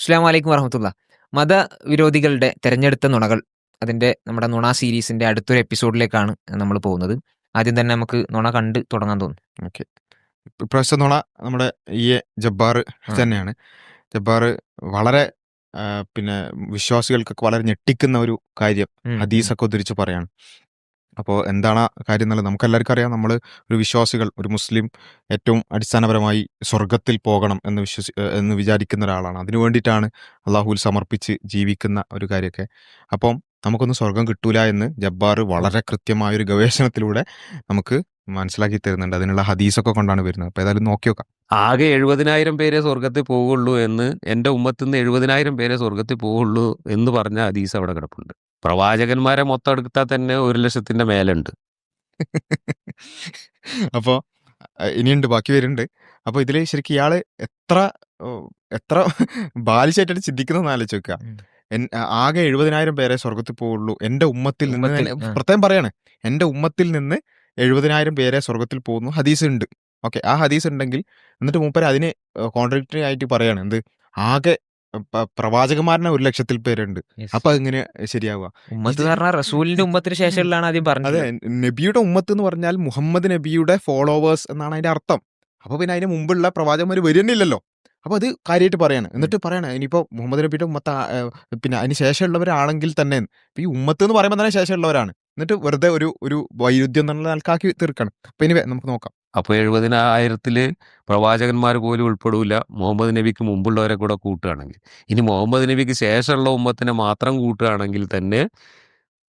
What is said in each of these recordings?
അസ്സാം വലൈക്കും വറഹമത്തുള്ള. മതവിരോധികളുടെ തെരഞ്ഞെടുത്ത നുണകൾ അതിന്റെ നമ്മുടെ നുണ സീരീസിന്റെ അടുത്തൊരു എപ്പിസോഡിലേക്കാണ് നമ്മൾ പോകുന്നത്. ആദ്യം തന്നെ നമുക്ക് നുണ കണ്ട് തുടങ്ങാൻ തോന്നുന്നു. ഓക്കെ. ഇപ്രാവശ്യത്തെ നുണ നമ്മുടെ ഈ എ ജബ്ബാർ തന്നെയാണ്. ജബ്ബാർ വളരെ ആ, പിന്നെ വിശ്വാസികൾക്കൊക്കെ വളരെ ഞെട്ടിക്കുന്ന ഒരു കാര്യം. ഹദീസൊക്കെ ഉദ്ധരിച്ച് പറയാണ്. അപ്പോൾ എന്താണ് കാര്യം എന്നുള്ളത് നമുക്കെല്ലാവർക്കും അറിയാം. നമ്മൾ ഒരു വിശ്വാസികൾ ഒരു മുസ്ലിം ഏറ്റവും അടിസ്ഥാനപരമായി സ്വർഗത്തിൽ പോകണം എന്ന് വിശ്വസി എന്ന് വിചാരിക്കുന്ന ഒരാളാണ്. അതിനു വേണ്ടിയിട്ടാണ് അള്ളാഹുൽ സമർപ്പിച്ച് ജീവിക്കുന്ന ഒരു കാര്യമൊക്കെ. അപ്പം നമുക്കൊന്നും സ്വർഗം കിട്ടൂല എന്ന് ജബ്ബാർ വളരെ കൃത്യമായ ഒരു ഗവേഷണത്തിലൂടെ നമുക്ക് മനസ്സിലാക്കി തരുന്നുണ്ട്. അതിനുള്ള ഹദീസൊക്കെ കൊണ്ടാണ് വരുന്നത്. അപ്പോൾ ഏതായാലും നോക്കി നോക്കാം. ആകെ എഴുപതിനായിരം പേരെ സ്വർഗത്തിൽ പോവുള്ളൂ എന്ന് എന്റെ ഉമ്മത്തിൽ നിന്ന് എഴുപതിനായിരം പേരെ സ്വർഗത്തിൽ പോവുള്ളൂ എന്ന് പറഞ്ഞ ഹദീസ് അവിടെ കിടപ്പുണ്ട്. പ്രവാചകന്മാരെ മൊത്തം എടുത്താൽ തന്നെ ഒരു ലക്ഷത്തിന്റെ മേലുണ്ട് അപ്പോ ഇനിയുണ്ട് ബാക്കി വരുന്നുണ്ട്. അപ്പോൾ ഇതിൽ ശരിക്കും ഇയാൾ എത്ര എത്ര ബാലിശായിട്ടാണ് ചിന്തിക്കുന്നതെന്ന് ആലോചിച്ച് വെക്കുക ആകെ എഴുപതിനായിരം പേരെ സ്വർഗത്തിൽ പോവുള്ളൂ. എന്റെ ഉമ്മത്തിൽ നിന്ന്. പ്രത്യേകം പറയാണ് എന്റെ ഉമ്മത്തിൽ നിന്ന് എഴുപതിനായിരം പേരെ സ്വർഗത്തിൽ പോകുന്നു ഹദീസ് ഉണ്ട്. ഓക്കെ ആ ഹദീസ് ഉണ്ടെങ്കിൽ എന്നിട്ട് മൂപ്പര് അതിന് കോൺട്രാക്ടറി ആയിട്ട് പറയാണ് എന്ത് ആകെ പ- പ്രവാചകന്മാരനെ ഒരു ലക്ഷത്തിൽ പേരുണ്ട്. Yes. അപ്പൊ എങ്ങനെ ശരിയാവുക. ഉമ്മത്ത് റസൂലിന്റെ ഉമ്മത്തിന് ശേഷമുള്ളതാണ് ആദ്യം അതെ പറഞ്ഞത് നബിയുടെ ഉമ്മത്ത് എന്ന് പറഞ്ഞാൽ മുഹമ്മദ് നബിയുടെ ഫോളോവേഴ്സ് എന്നാണ് അതിന്റെ അർത്ഥം. അപ്പൊ പിന്നെ അതിന് മുമ്പുള്ള പ്രവാചകന്മാർ വരുന്നില്ലല്ലോ അപ്പൊ അത് കാര്യമായിട്ട് പറയാണ്. എന്നിട്ട് പറയണ ഇനിയിപ്പോ മുഹമ്മദ് നബിയുടെ ഉമ്മത്ത് ആ, പിന്നെ അതിന് ശേഷമുള്ളവരാണെങ്കിൽ തന്നെ ഇപ്പൊ ഈ ഉമ്മത്ത് എന്ന് പറയുമ്പോൾ തന്നെ ശേഷമുള്ളവരാണ്. എന്നിട്ട് വെറുതെ ഒരു ഒരു വൈരുദ്ധ്യം എന്നുള്ള ആൾക്കാക്കി തീർക്കണം. അപ്പൊ ഇനി വേ- നമുക്ക് നോക്കാം. അപ്പോൾ എഴുപതിനായിരത്തിൽ പ്രവാചകന്മാർ പോലും ഉൾപ്പെടില്ല മുഹമ്മദ് നബിക്ക് മുമ്പുള്ളവരെ കൂടെ കൂട്ടുകയാണെങ്കിൽ. ഇനി മുഹമ്മദ് നബിക്ക് ശേഷമുള്ള ഉമ്മത്തിനെ മാത്രം കൂട്ടുകയാണെങ്കിൽ തന്നെ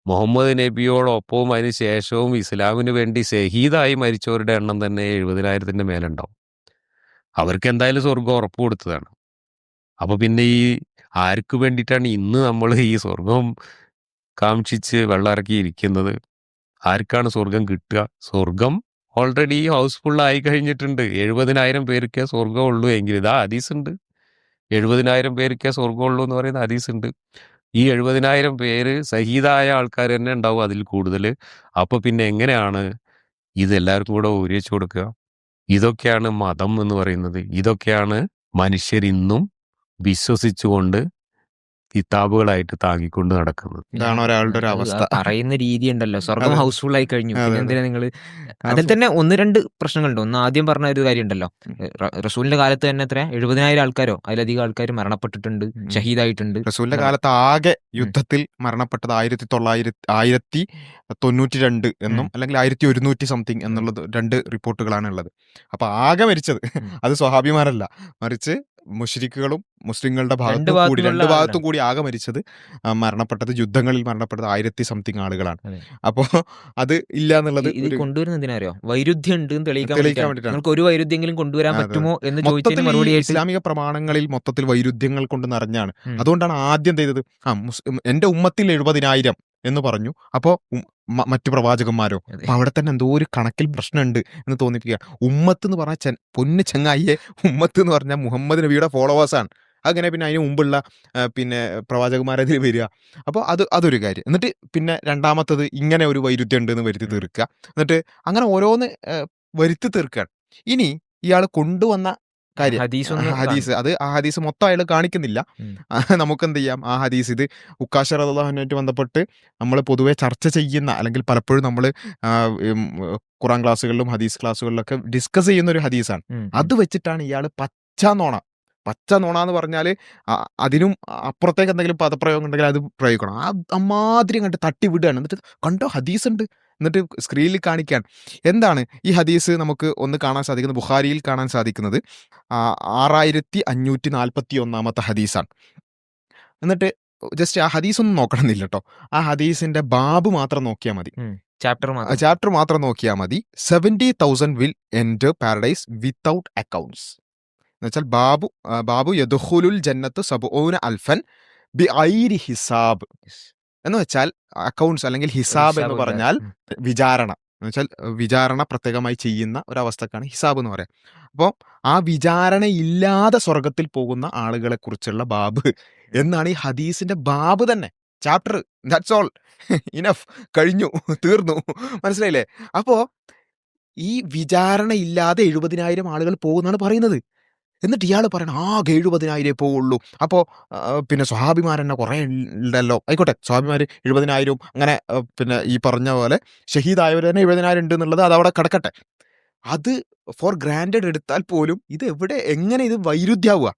മുഹമ്മദ് നബിയോടൊപ്പവും അതിന് ശേഷവും ഇസ്ലാമിന് വേണ്ടി ഷഹീദായി മരിച്ചവരുടെ എണ്ണം തന്നെ എഴുപതിനായിരത്തിന്റെ മേലുണ്ടാവും. അവർക്ക് എന്തായാലും സ്വർഗം ഉറപ്പ് കൊടുത്തതാണ്. അപ്പോൾ പിന്നെ ഈ ആർക്ക് വേണ്ടിയിട്ടാണ് ഇന്ന് നമ്മൾ ഈ സ്വർഗം കാക്ഷിച്ച് വെള്ളം ഇറക്കിയിരിക്കുന്നത് ആർക്കാണ് സ്വർഗം കിട്ടുക? സ്വർഗം ഓൾറെഡി ഹൗസ്ഫുൾ ആയി കഴിഞ്ഞിട്ടുണ്ട്. എഴുപതിനായിരം പേർക്കേ സ്വർഗമുള്ളൂ എങ്കിൽ ഇതാ ഉണ്ട് എഴുപതിനായിരം പേർക്കേ സ്വർഗമുള്ളൂ എന്ന് പറയുന്ന ഉണ്ട് ഈ എഴുപതിനായിരം പേര് സഹീതായ ആൾക്കാർ തന്നെ ഉണ്ടാവും അതിൽ കൂടുതൽ. അപ്പോൾ പിന്നെ എങ്ങനെയാണ് ഇതെല്ലാവർക്കും കൂടെ ഒരുമിച്ച് കൊടുക്കുക? ഇതൊക്കെയാണ് മതം എന്ന് പറയുന്നത്. ഇതൊക്കെയാണ് മനുഷ്യർ ഇന്നും വിശ്വസിച്ചുകൊണ്ട് കിതാബുകളായിട്ട് താങ്ങിക്കൊണ്ട് നടക്കുന്നത്. ഇതാണ് ഒരാളുടെ ഒരു അവസ്ഥ. പറയുന്ന രീതി ഉണ്ടല്ലോ സ്വർഗം. ഹൗസ്ഫുൾ ആയി കഴിഞ്ഞു. പിന്നെ എന്തിനാ നിങ്ങൾ അതിൽ തന്നെ ഒന്ന് രണ്ട് പ്രശ്നങ്ങളുണ്ട്. ഒന്ന് ആദ്യം പറഞ്ഞ ഒരു കാര്യം ഉണ്ടല്ലോ റസൂലിന്റെ കാലത്ത് തന്നെ എത്ര? എഴുപതിനായിരം ആൾക്കാരോ? അതിലധികം ആൾക്കാർ മരണപ്പെട്ടിട്ടുണ്ട്. ഷഹീദായിട്ടുണ്ട്. റസൂലിന്റെ. കാലത്ത് ആകെ യുദ്ധത്തിൽ മരണപ്പെട്ടത് ആയിരത്തി തൊള്ളായിരത്തി ആയിരത്തി തൊണ്ണൂറ്റി രണ്ട് എന്നും അല്ലെങ്കിൽ ആയിരത്തി ഒരുന്നൂറ്റി സംതിങ് എന്നുള്ളത് രണ്ട് റിപ്പോർട്ടുകളാണ് ഉള്ളത്. അപ്പൊ ആകെ മരിച്ചത് അത് സ്വഹാബിമാരല്ല. മറിച്ച് മുഷ്രിക്കുകളും മുസ്ലിങ്ങളുടെ ഭാഗത്തും കൂടി രണ്ട് ഭാഗത്തും കൂടി ആകെ മരിച്ചത് മരണപ്പെട്ടത് യുദ്ധങ്ങളിൽ മരണപ്പെട്ടത് ആയിരത്തി സംതിങ് ആളുകളാണ്. അപ്പോ അത് ഇല്ല എന്നുള്ളത് ഇത് കൊണ്ടുവരുന്ന കൊണ്ടുവരുന്നത് എന്തിനാ വൈരുദ്ധ്യം ഉണ്ട് തെളിയിക്കാൻ വേണ്ടിയിട്ടാണ്. ഒരു വൈരുദ്ധ്യെങ്കിലും കൊണ്ടുവരാൻ. പറ്റുമോ എന്ന് ചോദിച്ചതിന് മറുപടി ഇസ്ലാമിക പ്രമാണങ്ങളിൽ മൊത്തത്തിൽ വൈരുദ്ധ്യങ്ങൾ കൊണ്ട് നിറഞ്ഞാണ്. അതുകൊണ്ടാണ് ആദ്യം ചെയ്തത്? ആ എന്റെ ഉമ്മത്തിൽ എഴുപതിനായിരം എന്ന് പറഞ്ഞു. അപ്പോ മറ്റു പ്രവാചകന്മാരോ അവിടെ തന്നെ എന്തോ ഒരു കണക്കിൽ പ്രശ്നമുണ്ട് എന്ന് തോന്നിപ്പിക്കുക. ഉമ്മത്ത് എന്ന് പറഞ്ഞാൽ ചെ- പൊന്ന് ചെങ്ങായിയെ ഉമ്മത്ത് എന്ന് പറഞ്ഞാൽ മുഹമ്മദ് നബിയുടെ ഫോളോവേഴ്സ് ആണ്. അങ്ങനെ പിന്നെ അതിന് മുമ്പുള്ള പിന്നെ പ്രവാചകന്മാരതിൽ വരിക. അപ്പോൾ അത് അതൊരു കാര്യം. എന്നിട്ട് പിന്നെ രണ്ടാമത്തത് ഇങ്ങനെ ഒരു വൈരുദ്ധ്യം ഉണ്ട് എന്ന് വരുത്തി തീർക്കുക. എന്നിട്ട് അങ്ങനെ ഓരോന്ന് വരുത്തി തീർക്കുകയാണ്. ഇനി ഇയാൾ കൊണ്ടുവന്ന കാര്യം. ഹദീസ് അത് ആ ഹദീസ് മൊത്തം അയാൾ കാണിക്കുന്നില്ല. നമുക്ക് എന്ത് ചെയ്യാം? ആ ഹദീസ് ഇത് ഉക്കാശ റദാഹുമായിട്ട് ബന്ധപ്പെട്ട് നമ്മൾ പൊതുവെ ചർച്ച ചെയ്യുന്ന അല്ലെങ്കിൽ പലപ്പോഴും നമ്മൾ ഖുറാൻ ക്ലാസ്സുകളിലും ഹദീസ് ക്ലാസ്സുകളിലൊക്കെ ഡിസ്കസ് ചെയ്യുന്ന ഒരു ഹദീസാണ്. അത് വെച്ചിട്ടാണ് ഇയാൾ പച്ചാന്നോണം നോണ പച്ച നോണ എന്ന് പറഞ്ഞാൽ അതിനും അപ്പുറത്തേക്ക് എന്തെങ്കിലും പദപ്രയോഗം ഉണ്ടെങ്കിൽ അത് പ്രയോഗിക്കണം. ആ അമ്മാതിരി കണ്ട് തട്ടി വിടുകയാണ്. എന്നിട്ട് കണ്ടോ ഹദീസ് ഉണ്ട്. എന്നിട്ട് സ്ക്രീനിൽ കാണിക്കാൻ എന്താണ് ഈ ഹദീസ് നമുക്ക് ഒന്ന് കാണാൻ സാധിക്കുന്നത്? ബുഹാരിയിൽ കാണാൻ സാധിക്കുന്നത്. ആറായിരത്തി അഞ്ഞൂറ്റി നാൽപ്പത്തി ഒന്നാമത്തെ ഹദീസാണ്. എന്നിട്ട് ജസ്റ്റ് ആ ഹദീസ് ഒന്നും നോക്കണമെന്നില്ല കേട്ടോ ആ ഹദീസിന്റെ ബാബ് മാത്രം നോക്കിയാൽ മതി. ചാപ്റ്റർ മാത്രം. ചാപ്റ്റർ മാത്രം നോക്കിയാൽ മതി. Seventy thousand will enter paradise without accounts എന്നുവെച്ചാൽ ബാബു ബാബു യദുഹുലുൽ ജന്നത്ത് സബൂന അൽഫൻ ബി ഐരി ഹിസാബ്. എന്ന് വെച്ചാൽ അക്കൗണ്ട്സ് അല്ലെങ്കിൽ ഹിസാബ് എന്ന് പറഞ്ഞാൽ. വിചാരണ. എന്ന് വെച്ചാൽ വിചാരണ പ്രത്യേകമായി ചെയ്യുന്ന ഒരവസ്ഥക്കാണ് ഹിസാബ് എന്ന് പറയാം. അപ്പോൾ ആ വിചാരണ ഇല്ലാതെ സ്വർഗത്തിൽ പോകുന്ന ആളുകളെ കുറിച്ചുള്ള ബാബ് എന്നാണ് ഈ ഹദീസിന്റെ ബാബ് തന്നെ. ചാപ്റ്റർ ദാറ്റ്സ് ഓൾ ഇനഫ് കഴിഞ്ഞു. തീർന്നു. മനസ്സിലായില്ലേ? അപ്പോ ഈ വിചാരണ ഇല്ലാതെ എഴുപതിനായിരം ആളുകൾ പോകുന്നാണ് പറയുന്നത്. എന്നിട്ട് ഇയാൾ പറയണം ആകെ എഴുപതിനായിരേ പോവുള്ളൂ. അപ്പോൾ പിന്നെ സ്വഹാബിമാരെന്നെ കുറേ ഉണ്ടല്ലോ ആയിക്കോട്ടെ സ്വാഭിമാർ എഴുപതിനായിരവും അങ്ങനെ പിന്നെ ഈ പറഞ്ഞ പോലെ ഷഹീദായവർ തന്നെ എഴുപതിനായിരം ഉണ്ട് എന്നുള്ളത് അതവിടെ കിടക്കട്ടെ. അത് ഫോർ ഗ്രാൻഡഡ് എടുത്താൽ പോലും ഇത് എവിടെ എങ്ങനെ ഇത് വൈരുദ്ധ്യാവുക?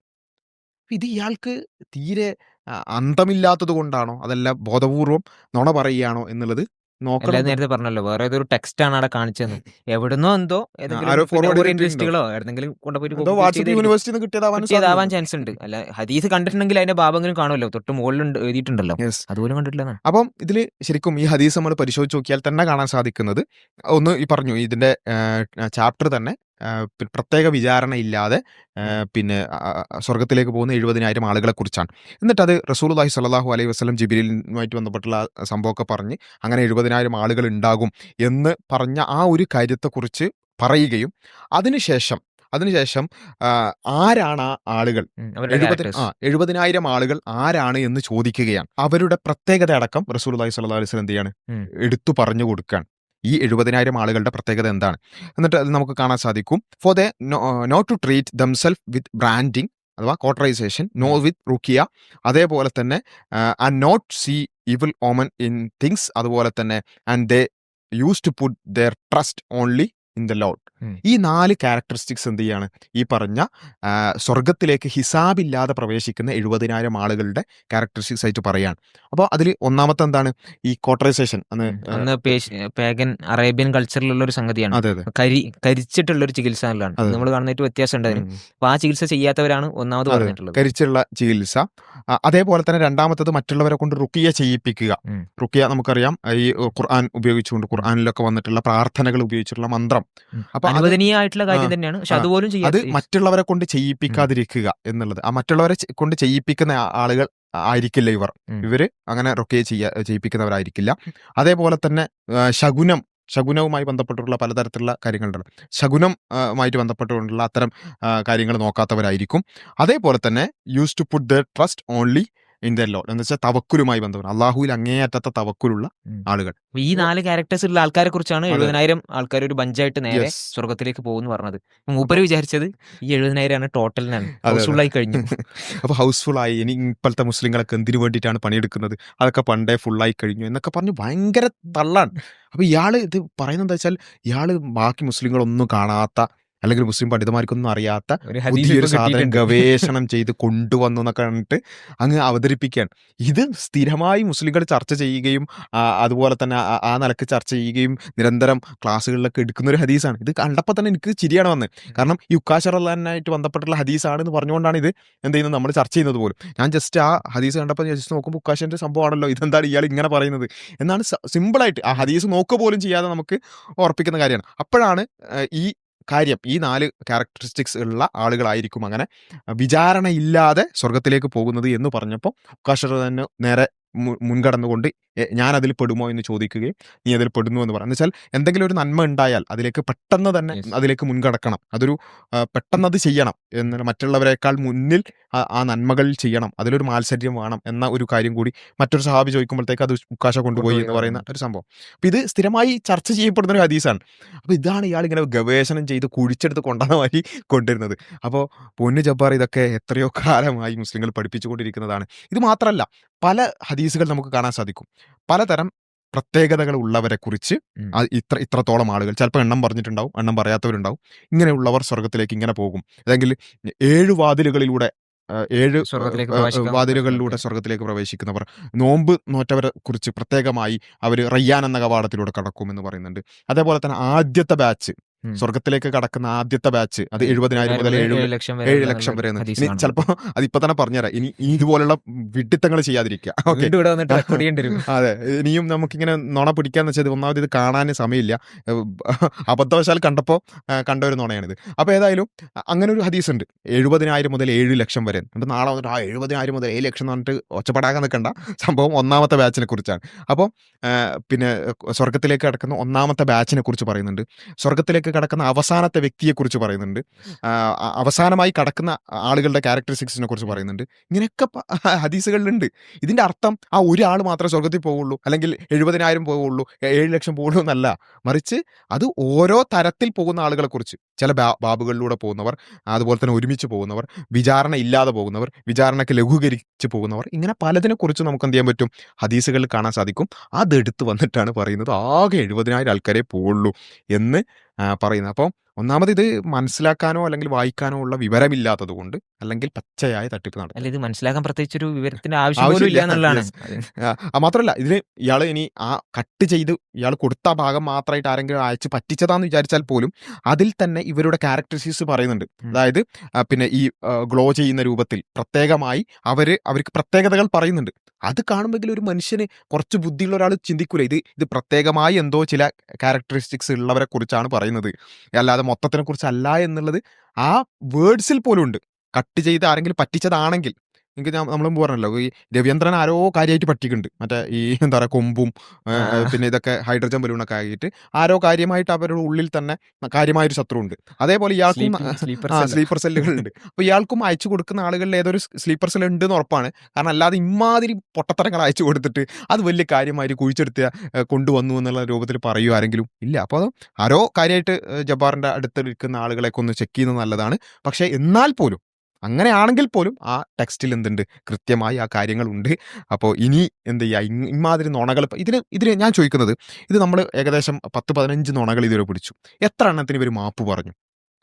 ഇത് ഇയാൾക്ക് തീരെ അന്തമില്ലാത്തത് കൊണ്ടാണോ? അതല്ല ബോധപൂർവം നുണ പറയുകയാണോ എന്നുള്ളത് നോക്കണം നേരത്തെ പറഞ്ഞല്ലോ വേറെ ഏതൊരു ടെക്സ്റ്റ് ആണ് അവിടെ കാണിച്ചത് എവിടുന്നോ എന്തോ ഏതെങ്കിലും ഏതെങ്കിലും കൊണ്ടുപോയി കിട്ടിയതാവാൻ ചാൻസ് ഉണ്ട്. അല്ല ഹദീസ് കണ്ടിട്ടുണ്ടെങ്കിൽ അതിന്റെ ഭാവങ്ങളും കാണുമല്ലോ. തൊട്ട് മുകളിൽ എഴുതിയിട്ടുണ്ടല്ലോ. അതുപോലും കണ്ടിട്ടില്ല അപ്പം ഇതിൽ ശരിക്കും ഈ ഹദീസ് നമ്മൾ പരിശോധിച്ച് നോക്കിയാൽ തന്നെ കാണാൻ സാധിക്കുന്നത്. ഒന്ന് ഈ പറഞ്ഞു ഇതിന്റെ ചാപ്റ്റർ തന്നെ പ്രത്യേക വിചാരണ ഇല്ലാതെ പിന്നെ സ്വർഗത്തിലേക്ക് പോകുന്ന എഴുപതിനായിരം ആളുകളെ കുറിച്ചാണ് എന്നിട്ട് അത് റസൂലുള്ളാഹി സ്വല്ലല്ലാഹു അലൈഹി വസ്ലം ജിബിരിലുമായിട്ട് ബന്ധപ്പെട്ടുള്ള സംഭവമൊക്കെ പറഞ്ഞ് അങ്ങനെ എഴുപതിനായിരം ആളുകൾ ഉണ്ടാകും എന്ന് പറഞ്ഞ ആ ഒരു കാര്യത്തെക്കുറിച്ച് പറയുകയും അതിനുശേഷം അതിനുശേഷം ആരാണ് ആ ആളുകൾ? എഴുപതി. ആ എഴുപതിനായിരം ആളുകൾ ആരാണ് എന്ന് ചോദിക്കുകയാണ്. അവരുടെ പ്രത്യേകത അടക്കം റസൂൽ അലൈഹി സ്വല്ലാ അലൈഹി സ്വലം എന്ത് ചെയ്യാണ്? എടുത്തു പറഞ്ഞു കൊടുക്കുകയാണ്. ഈ എഴുപതിനായിരം ആളുകളുടെ പ്രത്യേകത എന്താണ്? എന്നിട്ട് അത് നമുക്ക് കാണാൻ സാധിക്കും. For they not to treat themselves with branding അഥവാ കോട്ടറൈസേഷൻ നോ വിത്ത് റുക്കിയ അതേപോലെ തന്നെ and not see evil omen in things അതുപോലെ തന്നെ and they use to put their trust only in the lord. ഈ നാല് ക്യാരക്ടറിസ്റ്റിക്സ് എന്ത് ചെയ്യാണ്? ഈ പറഞ്ഞ സ്വർഗത്തിലേക്ക് ഹിസാബില്ലാതെ പ്രവേശിക്കുന്ന എഴുപതിനായിരം ആളുകളുടെ ക്യാരക്ടറിസ്റ്റിക്സ് ആയിട്ട് പറയാണ്. അപ്പോൾ അതിൽ ഒന്നാമത്തെ എന്താണ്? ഈ കോട്ടറൈസേഷൻ അന്ന് പേഗൻ അറേബ്യൻ കൾച്ചറിലുള്ള ഒരു സംഗതിയാണ്. കരി കരിച്ചിട്ടുള്ള ഒരു ചികിത്സ എന്നുള്ളതാണ് നമ്മൾ കാണുന്നതായിട്ട് വ്യത്യാസം ഉണ്ട് അപ്പോൾ അപ്പൊ ആ ചികിത്സ ചെയ്യാത്തവരാണ് ഒന്നാമത് പറഞ്ഞിട്ടുള്ളത്. കരിച്ചുള്ള ചികിത്സ. അതേപോലെ തന്നെ രണ്ടാമത്തത് മറ്റുള്ളവരെ കൊണ്ട് റുക്കിയ ചെയ്യിപ്പിക്കുക. റുക്കിയ നമുക്കറിയാം ഈ ഖുർആൻ ഉപയോഗിച്ചുകൊണ്ട് ഖുർആാനിലൊക്കെ വന്നിട്ടുള്ള പ്രാർത്ഥനകൾ ഉപയോഗിച്ചിട്ടുള്ള മന്ത്രം. ഉം. അപ്പൊ അനുവദനീയമായിട്ടുള്ള കാര്യം തന്നെയാണ്. പക്ഷെ അതുപോലും അത് മറ്റുള്ളവരെ കൊണ്ട് ചെയ്യിപ്പിക്കാതിരിക്കുക എന്നുള്ളത്. ആ മറ്റുള്ളവരെ കൊണ്ട് ചെയ്യിപ്പിക്കുന്ന ആളുകൾ ആയിരിക്കില്ല ഇവർ. ഇവർ അങ്ങനെ റൊക്കെ ചെയ്യ ചെയ്യിപ്പിക്കുന്നവരായിരിക്കില്ല. അതേപോലെ തന്നെ ശകുനം ശകുനവുമായി ബന്ധപ്പെട്ടിട്ടുള്ള പലതരത്തിലുള്ള കാര്യങ്ങളുണ്ടല്ലോ ശകുനമായിട്ട് ബന്ധപ്പെട്ടുകൊണ്ടുള്ള അത്തരം കാര്യങ്ങൾ നോക്കാത്തവരായിരിക്കും. അതേപോലെ തന്നെ use to put the trust only in the lord എന്ന് വെച്ചാൽ തവക്കുലുമായി ബന്ധപ്പെട്ട് അള്ളാഹുവിൽ അങ്ങേയറ്റത്തെ തവക്കുലുള്ള ആളുകൾ. ഈ നാല് ക്യാരക്ടേഴ്സ് ഉള്ള ആൾക്കാരെ കുറിച്ചാണ്. എഴുപതിനായിരം ആൾക്കാർ ഒരു ബഞ്ചായിട്ട് നേരെ. സ്വർഗത്തിലേക്ക് പോകുന്നു പറഞ്ഞത്. മൂപ്പര് വിചാരിച്ചത് ഈ എഴുപതിനായിരമാണ് ടോട്ടലിനാണ് ഹൗസ്ഫുൾ ആയി കഴിഞ്ഞു. അപ്പൊ ഹൗസ്ഫുൾ ആയി ഇനി ഇപ്പോഴത്തെ മുസ്ലിങ്ങളൊക്കെ എന്തിനു വേണ്ടിയിട്ടാണ് പണിയെടുക്കുന്നത്? അതൊക്കെ പണ്ടേ ഫുള്ളായി കഴിഞ്ഞു എന്നൊക്കെ പറഞ്ഞ് ഭയങ്കര തള്ളാണ്. അപ്പൊ ഇയാൾ ഇത് പറയുന്നത് എന്താ വെച്ചാൽ ഇയാൾ ബാക്കി മുസ്ലിങ്ങളൊന്നും കാണാത്ത അല്ലെങ്കിൽ മുസ്ലിം പണ്ഡിതന്മാർക്കൊന്നും അറിയാത്ത പുതിയൊരു സാധനം ഗവേഷണം ചെയ്ത് കൊണ്ടുവന്നു എന്നൊക്കെ കണ്ടിട്ട് അങ്ങ് അവതരിപ്പിക്കുകയാണ്. ഇത് സ്ഥിരമായി മുസ്ലിങ്ങൾ ചർച്ച ചെയ്യുകയും അതുപോലെ തന്നെ ആ- നിലയ്ക്ക് ചർച്ച ചെയ്യുകയും നിരന്തരം ക്ലാസ്സുകളിലൊക്കെ എടുക്കുന്ന ഒരു ഹദീസാണ്. ഇത് കണ്ടപ്പോൾ തന്നെ എനിക്ക് ചിരിയാണ് വന്നത്. കാരണം ഈ ഉക്കാശറല്ലാനായിട്ട് ബന്ധപ്പെട്ടുള്ള ഹദീസാണ് എന്ന് പറഞ്ഞുകൊണ്ടാണ് ഇത് എന്ത് ചെയ്യുന്നത്? നമ്മൾ ചർച്ച ചെയ്യുന്നത് പോലും. ഞാൻ ജസ്റ്റ് ആ ഹദീസ് കണ്ടപ്പോൾ ജസ്റ്റ് നോക്കുമ്പോൾ ഉക്കാശന്റെ സംഭവമാണല്ലോ. ഇതെന്താണ് ഇയാൾ ഇങ്ങനെ പറയുന്നത്? എന്നാണ് സിമ്പിളായിട്ട് ആ ഹദീസ് നോക്കുക പോലും ചെയ്യാതെ നമുക്ക് ഓർപ്പിക്കുന്ന കാര്യമാണ്. അപ്പോഴാണ് ഈ കാര്യം ഈ നാല് ക്യാരക്ടറിസ്റ്റിക്സ് ഉള്ള ആളുകളായിരിക്കും അങ്ങനെ വിചാരണയില്ലാതെ സ്വർഗത്തിലേക്ക് പോകുന്നത് എന്ന് പറഞ്ഞപ്പോൾ ഉക്കാശർ തന്നെ നേരെ മുൻകടന്നുകൊണ്ട് "എ, ഞാൻ അതിൽ പെടുമോ എന്ന് ചോദിക്കുകയും നീ അതിൽ പെടുന്നു എന്ന് പറയാം വെച്ചാൽ എന്തെങ്കിലും ഒരു നന്മ ഉണ്ടായാൽ അതിലേക്ക് പെട്ടെന്ന് തന്നെ അതിലേക്ക് മുൻകടക്കണം. അതൊരു പെട്ടെന്ന് അത് ചെയ്യണം എന്ന് മറ്റുള്ളവരെക്കാൾ മുന്നിൽ ആ- നന്മകൾ ചെയ്യണം. അതിലൊരു മാത്സര്യം വേണം എന്ന ഒരു കാര്യം കൂടി മറ്റൊരു സഹാബി ചോദിക്കുമ്പോഴത്തേക്ക് അത് ഉക്കാശ കൊണ്ടുപോയി കൊണ്ടുപോയി എന്ന് പറയുന്ന ഒരു സംഭവം. അപ്പം ഇത് സ്ഥിരമായി ചർച്ച ചെയ്യപ്പെടുന്ന ഒരു ഹദീസാണ്. അപ്പോൾ ഇതാണ് ഇയാൾ ഇങ്ങനെ ഗവേഷണം ചെയ്ത് കുഴിച്ചെടുത്ത് കൊണ്ടുവന്ന വഴി കൊണ്ടുവരുന്നത്. അപ്പോൾ പൊന്നു ജബ്ബാർ ഇതൊക്കെ എത്രയോ കാലമായി മുസ്ലിങ്ങൾ പഠിപ്പിച്ചുകൊണ്ടിരിക്കുന്നതാണ്. ഇത് മാത്രമല്ല പല ഹദീസുകൾ നമുക്ക് കാണാൻ സാധിക്കും. പലതരം പ്രത്യേകതകൾ ഉള്ളവരെ കുറിച്ച് ഇത്ര ഇത്രത്തോളം ആളുകൾ ചിലപ്പോൾ എണ്ണം പറഞ്ഞിട്ടുണ്ടാവും എണ്ണം പറയാത്തവരുണ്ടാവും. ഇങ്ങനെയുള്ളവർ സ്വർഗത്തിലേക്ക് ഇങ്ങനെ പോകും. അല്ലെങ്കിൽ ഏഴ് വാതിലുകളിലൂടെ ഏഴ് വാതിലുകളിലൂടെ സ്വർഗത്തിലേക്ക് പ്രവേശിക്കുന്നവർ. നോമ്പ് നോറ്റവരെ കുറിച്ച് പ്രത്യേകമായി അവർ റയ്യാൻ എന്ന കവാടത്തിലൂടെ കടക്കും എന്ന് പറയുന്നുണ്ട്. അതേപോലെ തന്നെ ആദ്യത്തെ ബാച്ച്. സ്വർഗത്തിലേക്ക് കടക്കുന്ന ആദ്യത്തെ ബാച്ച് അത് എഴുപതിനായിരം മുതൽ ഏഴ് ലക്ഷം വരെ ഇനി ചിലപ്പോ അതിപ്പോ തന്നെ പറഞ്ഞുതരാം. ഇനി ഇനി ഇതുപോലുള്ള വിഡിത്തങ്ങൾ ചെയ്യാതിരിക്കുക. അതെ. ഇനിയും നമുക്കിങ്ങനെ നുണ പിടിക്കാന്ന് വെച്ചാൽ ഒന്നാമത് ഇത് കാണാൻ സമയമില്ല. അബദ്ധവശാൽ കണ്ടപ്പോൾ കണ്ട ഒരു നുണയാണിത് അപ്പോൾ ഏതായാലും അങ്ങനെ ഒരു ഹദീസ് ഉണ്ട്. എഴുപതിനായിരം മുതൽ ഏഴ് ലക്ഷം വരെ. എന്നിട്ട് നാളെ വന്നിട്ട് ആ എഴുപതിനായിരം മുതൽ ഏഴ് ലക്ഷം എന്ന് പറഞ്ഞിട്ട് ഒച്ചപ്പെടാകാൻ നിൽക്കണ്ട. സംഭവം ഒന്നാമത്തെ ബാച്ചിനെ കുറിച്ചാണ്. അപ്പോൾ പിന്നെ സ്വർഗത്തിലേക്ക് കിടക്കുന്ന ഒന്നാമത്തെ ബാച്ചിനെ കുറിച്ച് പറയുന്നുണ്ട്. സ്വർഗത്തിലേക്ക് കടക്കുന്ന അവസാനത്തെ വ്യക്തിയെക്കുറിച്ച് പറയുന്നുണ്ട്. അവസാനമായി കടക്കുന്ന ആളുകളുടെ ക്യാരക്ടറിസ്റ്റിക്സിനെ കുറിച്ച് പറയുന്നുണ്ട്. ഇങ്ങനെയൊക്കെ ഹദീസുകളിലുണ്ട്. ഇതിന്റെ അർത്ഥം ആ ഒരാൾ മാത്രമേ സ്വർഗത്തിൽ പോവുള്ളൂ. അല്ലെങ്കിൽ എഴുപതിനായിരം പോവുള്ളൂ ഏഴ് ലക്ഷം പോവുള്ളൂ എന്നല്ല. മറിച്ച് അത് ഓരോ തരത്തിൽ പോകുന്ന ആളുകളെ കുറിച്ച് ചില ബാ- ബാബുകളിലൂടെ പോകുന്നവർ അതുപോലെ തന്നെ ഒരുമിച്ച് പോകുന്നവർ വിചാരണ ഇല്ലാതെ പോകുന്നവർ വിചാരണയ്ക്ക് ലഘൂകരിച്ച് പോകുന്നവർ ഇങ്ങനെ പലതിനെ കുറിച്ച് നമുക്ക് എന്ത് ചെയ്യാൻ പറ്റും? ഹദീസുകളിൽ കാണാൻ സാധിക്കും. അതെടുത്ത് വന്നിട്ടാണ് പറയുന്നത് ആകെ എഴുപതിനായിരം ആൾക്കാരെ പോവുള്ളൂ എന്ന് ആ, പറയുന്നത് അപ്പോൾ ഒന്നാമത് ഇത് മനസ്സിലാക്കാനോ അല്ലെങ്കിൽ വായിക്കാനോ ഉള്ള വിവരമില്ലാത്തത് കൊണ്ട് അല്ലെങ്കിൽ പച്ചയായ തട്ടിപ്പ് നടത്തും അല്ല ഇത് മനസ്സിലാക്കാൻ പ്രത്യേകിച്ച് ഒരു വിവരത്തിന്റെ ആവശ്യം ആവശ്യമില്ല. എന്നുള്ളതാണ് മാത്രമല്ല ഇതിന് ഇയാൾ ഇനി ആ കട്ട് ചെയ്ത് ഇയാൾ കൊടുത്ത ഭാഗം മാത്രമായിട്ട് ആരെങ്കിലും അയച്ച് പറ്റിച്ചതാന്ന് വിചാരിച്ചാൽ പോലും അതിൽ തന്നെ ഇവരുടെ ക്യാരക്ടറിസ്റ്റിക്സ് പറയുന്നുണ്ട്. അതായത് പിന്നെ ഈ ഗ്ലോ ചെയ്യുന്ന രൂപത്തിൽ പ്രത്യേകമായി അവർ അവർക്ക് പ്രത്യേകതകൾ പറയുന്നുണ്ട്. അത് കാണുമ്പോൾ ഒരു മനുഷ്യന് കുറച്ച് ബുദ്ധിയുള്ള ഒരാൾ ചിന്തിക്കൂല. ഇത് ഇത് പ്രത്യേകമായി എന്തോ ചില ക്യാരക്ടറിസ്റ്റിക്സ് ഉള്ളവരെ കുറിച്ചാണ് പറയുന്നത്. അല്ലാതെ മൊത്തത്തിനെ കുറിച്ച് അല്ല എന്നുള്ളത് ആ വേർഡ്സിൽ പോലും ഉണ്ട് കട്ട് ചെയ്ത് ആരെങ്കിലും പറ്റിച്ചതാണെങ്കിൽ എനിക്ക് ഞാൻ നമ്മൾ പറഞ്ഞല്ലോ ഈ രവീന്ദ്രൻ ആരോ കാര്യമായിട്ട് പറ്റിക്കുന്നുണ്ട് മറ്റേ ഈ എന്താ പറയുക കൊമ്പും പിന്നെ ഇതൊക്കെ ഹൈഡ്രജൻ ബലൂണൊക്കെ ആയിട്ട് ആരോ കാര്യമായിട്ട് അവരുടെ ഉള്ളിൽ തന്നെ കാര്യമായൊരു ശത്രു ഉണ്ട് അതേപോലെ ഇയാൾക്കും സ്ലീപ്പർ സെല്ലുകളുണ്ട്. അപ്പൊ ഇയാൾക്കും അയച്ചു കൊടുക്കുന്ന ആളുകളിൽ ഏതൊരു സ്ലീപ്പർ സെൽ ഉണ്ട് എന്ന് ഉറപ്പാണ്. കാരണം അല്ലാതെ ഇമാതിരി പൊട്ടത്തരങ്ങൾ അയച്ചു കൊടുത്തിട്ട് അത് വലിയ കാര്യമായിട്ട് കുഴിച്ചെടുത്ത് കൊണ്ടുവന്നു എന്നുള്ള രൂപത്തിൽ പറയൂ ആരെങ്കിലും ഇല്ല. അപ്പോൾ അത് ആരോ കാര്യമായിട്ട് ഏ, ജബ്ബാറിന്റെ അടുത്ത് നിൽക്കുന്ന ആളുകളെയൊക്കെ ഒന്ന് ചെക്ക് ചെയ്യുന്നത് നല്ലതാണ്. പക്ഷേ എന്നാൽ പോലും അങ്ങനെയാണെങ്കിൽ പോലും ആ ടെക്സ്റ്റിൽ എന്തുണ്ട്? കൃത്യമായി ആ കാര്യങ്ങളുണ്ട്. അപ്പോൾ ഇനി എന്ത് ചെയ്യുക ഇമാതിരി നുണകൾ ഇതിന് ഇതിന് ഞാൻ ചോദിക്കുന്നത് ഇത് നമ്മൾ ഏകദേശം പത്ത് പതിനഞ്ച് നുണകൾ ഇതുവരെ പിടിച്ചു. എത്ര എണ്ണത്തിന് ഇവർ മാപ്പ് പറഞ്ഞു?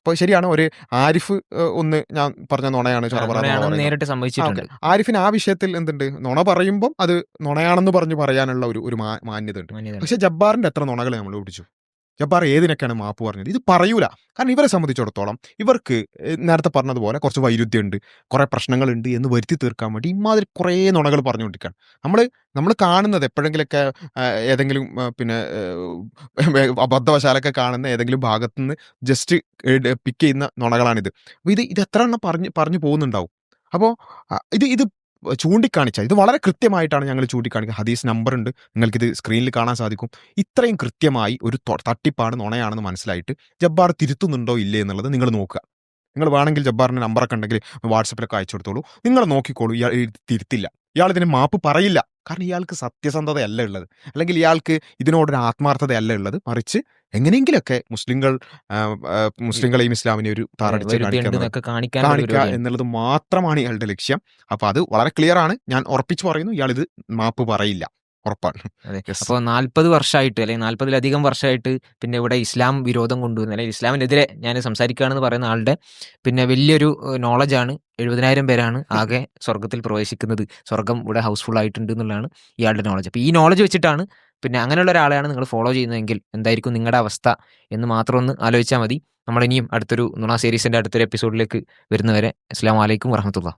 അപ്പോൾ ശരിയാണ് ഒരു ആരിഫ് ഒന്ന് ഞാൻ പറഞ്ഞ നുണയാണ് നേരിട്ട് സംഭവിച്ചിട്ടുണ്ട്. ആരിഫിന് ആ വിഷയത്തിൽ എന്തുണ്ട്? നുണ പറയുമ്പം അത് നുണയാണെന്ന് പറഞ്ഞു പറയാനുള്ള ഒരു ഒരു മാന്യത ഉണ്ട് പക്ഷെ ജബ്ബാറിന്റെ എത്ര നുണകൾ നമ്മൾ പിടിച്ചു? ജബ്ബാർ ഏതിനൊക്കെയാണ് മാപ്പ് പറഞ്ഞത്? ഇത് പറയൂല. കാരണം ഇവരെ സംബന്ധിച്ചിടത്തോളം ഇവർക്ക് നേരത്തെ പറഞ്ഞതുപോലെ കുറച്ച് വൈരുദ്ധ്യമുണ്ട് കുറെ പ്രശ്നങ്ങളുണ്ട് എന്ന് വരുത്തി തീർക്കാൻ വേണ്ടി ഇമാതിരി കുറേ നുണകൾ പറഞ്ഞുകൊണ്ടിരിക്കുകയാണ് നമ്മൾ നമ്മൾ കാണുന്നത് എപ്പോഴെങ്കിലൊക്കെ ഏതെങ്കിലും പിന്നെ അബദ്ധവശാലൊക്കെ കാണുന്ന ഏതെങ്കിലും ഭാഗത്തുനിന്ന് ജസ്റ്റ് പിക്ക് ചെയ്യുന്ന നുണകളാണിത്. അപ്പോൾ ഇത് ഇത് എത്ര എണ്ണം പറഞ്ഞ് പറഞ്ഞു പോകുന്നുണ്ടാവും? അപ്പോൾ ഇത് ഇത് ചൂണ്ടിക്കാണിച്ച ഇത് വളരെ കൃത്യമായിട്ടാണ് ഞങ്ങൾ ചൂണ്ടിക്കാണിക്കുക ഹദീസ് നമ്പർ ഉണ്ട്. നിങ്ങൾക്കിത് സ്ക്രീനിൽ കാണാൻ സാധിക്കും. ഇത്രയും കൃത്യമായി ഒരു തട്ടിപ്പാണ് നുണയാണെന്ന് മനസ്സിലായിട്ട് ജബ്ബാർ തിരുത്തുന്നുണ്ടോ ഇല്ലേ എന്നുള്ളത് നിങ്ങൾ നോക്കുക. നിങ്ങൾ വേണമെങ്കിൽ ജബ്ബാറിന്റെ നമ്പറൊക്കെ ഉണ്ടെങ്കിൽ വാട്സപ്പിലൊക്കെ അയച്ചു കൊടുത്തോളൂ. നിങ്ങൾ നോക്കിക്കോളൂ. ഇയാൾ തിരുത്തില്ല. ഇയാൾ ഇതിന് മാപ്പ് പറയില്ല. കാരണം ഇയാൾക്ക് സത്യസന്ധതയല്ല ഉള്ളത്. അല്ലെങ്കിൽ ഇയാൾക്ക് ഇതിനോടൊരു ആത്മാർത്ഥതയല്ല ഉള്ളത്. മറിച്ച് എങ്ങനെയെങ്കിലൊക്കെ മുസ്ലിങ്ങൾ മുസ്ലിങ്ങളെയും ഇസ്ലാമിനെ ഒരു താറടിച്ച് കാണിക്കുക എന്നുള്ളത്. കാണിക്കുക എന്നുള്ളത് മാത്രമാണ് ഇയാളുടെ ലക്ഷ്യം. അപ്പൊ അത് വളരെ ക്ലിയർ ആണ്. ഞാൻ ഉറപ്പിച്ചു പറയുന്നു ഇയാൾ ഇത് മാപ്പ് പറയില്ല. ഉറപ്പാണ്. അതെ. അപ്പോൾ നാൽപ്പത് വർഷമായിട്ട് അല്ലെങ്കിൽ നാൽപ്പതിലധികം വർഷമായിട്ട് പിന്നെ ഇവിടെ ഇസ്ലാം വിരോധം കൊണ്ടുവരുന്ന അല്ലെങ്കിൽ ഇസ്ലാമിനെതിരെ ഞാൻ സംസാരിക്കുകയാണെന്ന് പറയുന്ന ആളുടെ പിന്നെ വലിയൊരു നോളജാണ് എഴുപതിനായിരം പേരാണ് ആകെ സ്വർഗത്തിൽ പ്രവേശിക്കുന്നത്. സ്വർഗം ഇവിടെ ഹൗസ്ഫുൾ ആയിട്ടുണ്ട് എന്നുള്ളതാണ് ഇയാളുടെ നോളജ് അപ്പോൾ ഈ നോളജ് വെച്ചിട്ടാണ് പിന്നെ അങ്ങനെയുള്ള ഒരാളെയാണ് നിങ്ങൾ ഫോളോ ചെയ്യുന്നതെങ്കിൽ എന്തായിരിക്കും നിങ്ങളുടെ അവസ്ഥ എന്ന് മാത്രം ഒന്ന് ആലോചിച്ചാൽ മതി. നമ്മൾ ഇനിയും അടുത്തൊരു നുണ സീരീസിന്റെ അടുത്തൊരു എപ്പിസോഡിലേക്ക് വരുന്നവരെ അസ്സാം വലൈക്കും വറഹമത്തുള്ള